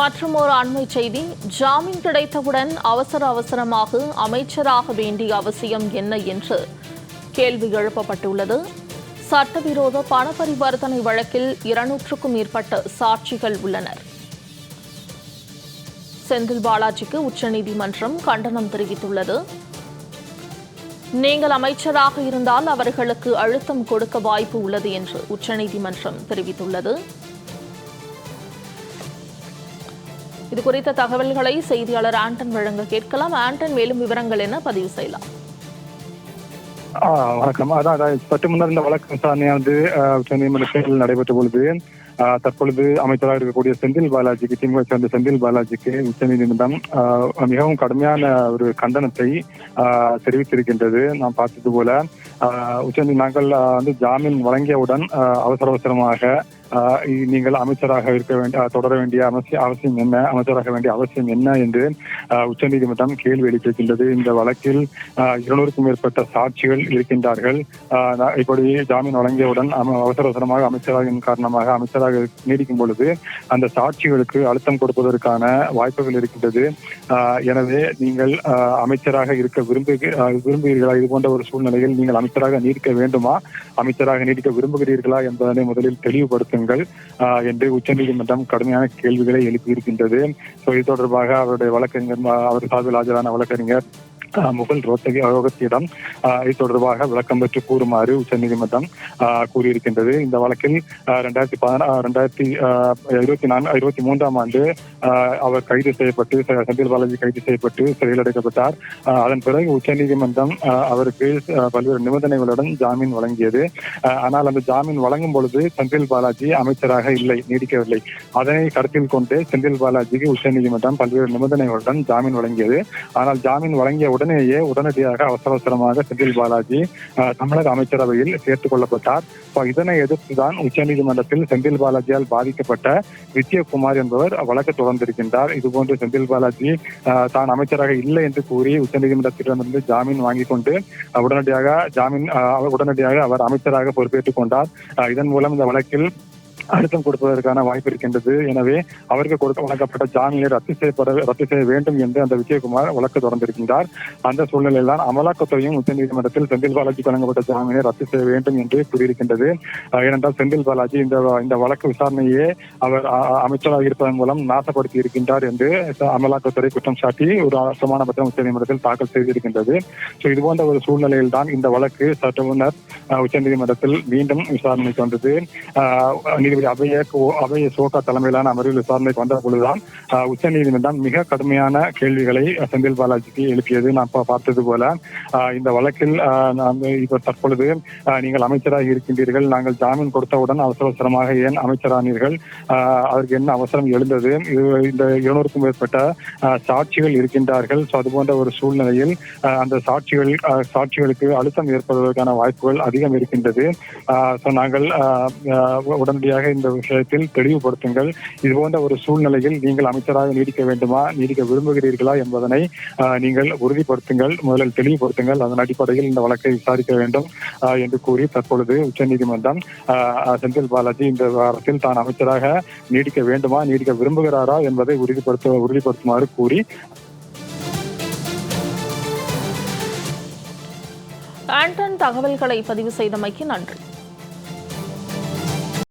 மற்றும் ஒரு அண்மை செய்தி. ஜாமீன் கிடைத்தவுடன் அவசர அவசரமாக அமைச்சராக வேண்டிய அவசியம் என்ன என்று கேள்வி எழுப்பப்பட்டுள்ளது. சட்டவிரோத பண பரிவர்த்தனை வழக்கில் இருநூற்றுக்கும் மேற்பட்ட சாட்சிகள் உள்ளனர் செந்தில் பாலாஜிக்கு உச்சநீதிமன்றம் கண்டனம் தெரிவித்துள்ளது. நீங்கள் அமைச்சராக இருந்தால் அவர்களுக்கு அழுத்தம் கொடுக்க வாய்ப்பு உள்ளது என்று உச்சநீதிமன்றம் தெரிவித்துள்ளது. இது குறித்த தகவல்களை செய்தியாளர் ஆண்டன் வழங்க கேட்கலாம். ஆண்டன் மேலும் விவரங்கள் என்ன? பதிவு செய்யலாம். வணக்கம். அதான் அதான் சற்று முன்னர் இந்த வழக்கு விசாரணையானது ஆஹ், உச்சநீதிமன்றத்தில் நடைபெற்ற பொழுது தற்பொழுது அமைச்சராக இருக்கக்கூடிய செந்தில் பாலாஜிக்கு திமுக சேர்ந்த செந்தில் பாலாஜிக்கு உச்சநீதிமன்றம் ஆஹ், மிகவும் கடுமையான ஒரு கண்டனத்தை ஆஹ், தெரிவித்திருக்கின்றது. நாம் பார்த்தது போல ஆஹ், நாங்கள் வந்து ஜாமீன் வழங்கியவுடன் ஆஹ், அவசர அவசரமாக நீங்கள் அமைச்சராக இருக்க வேண்டிய தொடர வேண்டிய அவசியம் அவசியம் என்ன? அமைச்சராக வேண்டிய அவசியம் என்ன என்று உச்சநீதிமன்றம் கேள்வி எழுப்பியிருக்கின்றது. இந்த வழக்கில் இருநூறுக்கும் மேற்பட்ட சாட்சிகள் இருக்கின்றார்கள். ஆஹ், இப்படி ஜாமீன் வழங்கியவுடன் அவசர அவசரமாக அமைச்சராகின் காரணமாக அமைச்சராக நீடிக்கும் பொழுது அந்த சாட்சிகளுக்கு அழுத்தம் கொடுப்பதற்கான வாய்ப்புகள் இருக்கின்றது. ஆஹ், எனவே நீங்கள் அமைச்சராக இருக்க விரும்பு விரும்புகிறீர்களா? இது போன்ற ஒரு சூழ்நிலையில் நீங்கள் அமைச்சராக நீடிக்க வேண்டுமா? அமைச்சராக நீடிக்க விரும்புகிறீர்களா என்பதனை முதலில் தெளிவுபடுத்துங்கள். ஆஹ், என்று உச்சநீதிமன்றம் கடுமையான கேள்விகளை எழுப்பியிருக்கின்றது. ஸோ இது தொடர்பாக அவருடைய வழக்கறிஞர் அவர் சார்பில் ஆஜரான வழக்கறிஞர் முகல் ரோத்தகி ரோகத்தியிடம் இது தொடர்பாக விளக்கம் பெற்று கூறுமாறு உச்சநீதிமன்றம் ஆஹ், கூறியிருக்கின்றது இந்த வழக்கில் ரெண்டாயிரத்தி பதினா ரெண்டாயிரத்தி இருபத்தி நான்கு இருபத்தி மூன்றாம் ஆண்டு அவர் கைது செய்யப்பட்டு செந்தில் பாலாஜி கைது செய்யப்பட்டு சிறையில் அடைக்கப்பட்டார் அதன் பிறகு உச்சநீதிமன்றம் ஆஹ், அவருக்கு பல்வேறு நிபந்தனைகளுடன் ஜாமீன் வழங்கியது ஆனால் அந்த ஜாமீன் வழங்கும் பொழுது செந்தில் பாலாஜி அமைச்சராக இல்லை நீடிக்கவில்லை அதனை கருத்தில் கொண்டு செந்தில் பாலாஜிக்கு உச்சநீதிமன்றம் பல்வேறு நிபந்தனைகளுடன் ஜாமீன் வழங்கியது ஆனால் ஜாமீன் வழங்கிய உடனேயே உடனடியாக அவசர அவசரமாக செந்தில் பாலாஜி தமிழக அமைச்சரவையில் சேர்த்துக் கொள்ளப்பட்டார். இதனை எதிர்த்துதான் உச்சநீதிமன்றத்தில் செந்தில் பாலாஜியால் பாதிக்கப்பட்ட வித்யகுமார் என்பவர் வழக்கு தொடர்ந்திருக்கின்றார். இதுபோன்று செந்தில் பாலாஜி தான் அமைச்சராக இல்லை என்று கூறி உச்சநீதிமன்றத்திடமிருந்து ஜாமீன் வாங்கிக் கொண்டு உடனடியாக ஜாமீன் உடனடியாக அவர் அமைச்சராக பொறுப்பேற்றுக் கொண்டார். இதன் மூலம் இந்த வழக்கில் அழுத்தம் கொடுப்பதற்கான வாய்ப்பு இருக்கின்றது. எனவே அவருக்கு கொடுக்க வழங்கப்பட்ட ஜாமீனை ரத்து செய்யப்பட ரத்து செய்ய வேண்டும் என்று அந்த விஜயகுமார் வழக்கு தொடர்ந்திருக்கின்றார். அந்த சூழ்நிலையில் தான் அமலாக்கத்துறையும் உச்சநீதிமன்றத்தில் செந்தில் பாலாஜி வழங்கப்பட்ட ஜாமீனை ரத்து செய்ய வேண்டும் என்று கூறியிருக்கின்றது. ஏனென்றால் செந்தில் பாலாஜி இந்த இந்த வழக்கு விசாரணையே அவர் அமைச்சராக இருப்பதன் மூலம் நாசப்படுத்தி இருக்கின்றார் என்று அமலாக்கத்துறை குற்றம் சாட்டி ஒரு அரசமான பத்திரம் உச்சநீதிமன்றத்தில் தாக்கல் செய்திருக்கின்றது. ஸோ இது போன்ற ஒரு சூழ்நிலையில் தான் இந்த வழக்கு சற்று முன்னர் உச்சநீதிமன்றத்தில் மீண்டும் விசாரணைக்கு வந்தது. நீதிபதி நீதிபதி அபய அபய சோகா தலைமையிலான அமர்வில் விசாரணைக்கு வந்த பொழுதுதான் உச்ச உச்சநீதிமன்றம் மிக கடுமையான கேள்விகளை செந்தில் பாலாஜிக்கு எழுப்பியது. நான் பார்த்தது போல இந்த வழக்கில் இப்ப தற்பொழுது நீங்கள் அமைச்சராக இருக்கின்றீர்கள். நாங்கள் ஜாமீன் கொடுத்தவுடன் அவசர அவசரமாக ஏன் அமைச்சரானீர்கள்? அதற்கு என்ன அவசரம் எழுந்தது? இது இந்த இருநூறுக்கும் மேற்பட்ட சாட்சிகள் இருக்கின்றார்கள். ஸோ அது போன்ற ஒரு சூழ்நிலையில் அந்த சாட்சிகள் சாட்சிகளுக்கு அழுத்தம் ஏற்படுவதற்கான வாய்ப்புகள் அதிகம் இருக்கின்றது. ஸோ நாங்கள் உடனடியாக இந்த விஷயத்தில் தெளிவுபடுத்துங்கள். இது போன்ற ஒரு சூழ்நிலையில் நீங்கள் அமைச்சராக நீடிக்க வேண்டுமா நீடிக்க விரும்புகிறீர்களா என்பதனை நீங்கள் உறுதிப்படுத்துங்கள் முதலில் தெளிவுபடுத்துங்கள். அதன் அடிப்படையில் இந்த வழக்கை விசாரிக்க வேண்டும் என்று கூறி தற்பொழுது உச்சநீதிமன்றம் செந்தில் பாலாஜி இந்த வாரத்தில் தான் அமைச்சராக நீடிக்க வேண்டுமா நீடிக்க விரும்புகிறாரா என்பதை உறுதிப்படுத்த உறுதிப்படுத்துமாறு கூறி. ஆண்டன் தகவல்களை பதிவு செய்தமைக்கு நன்றி.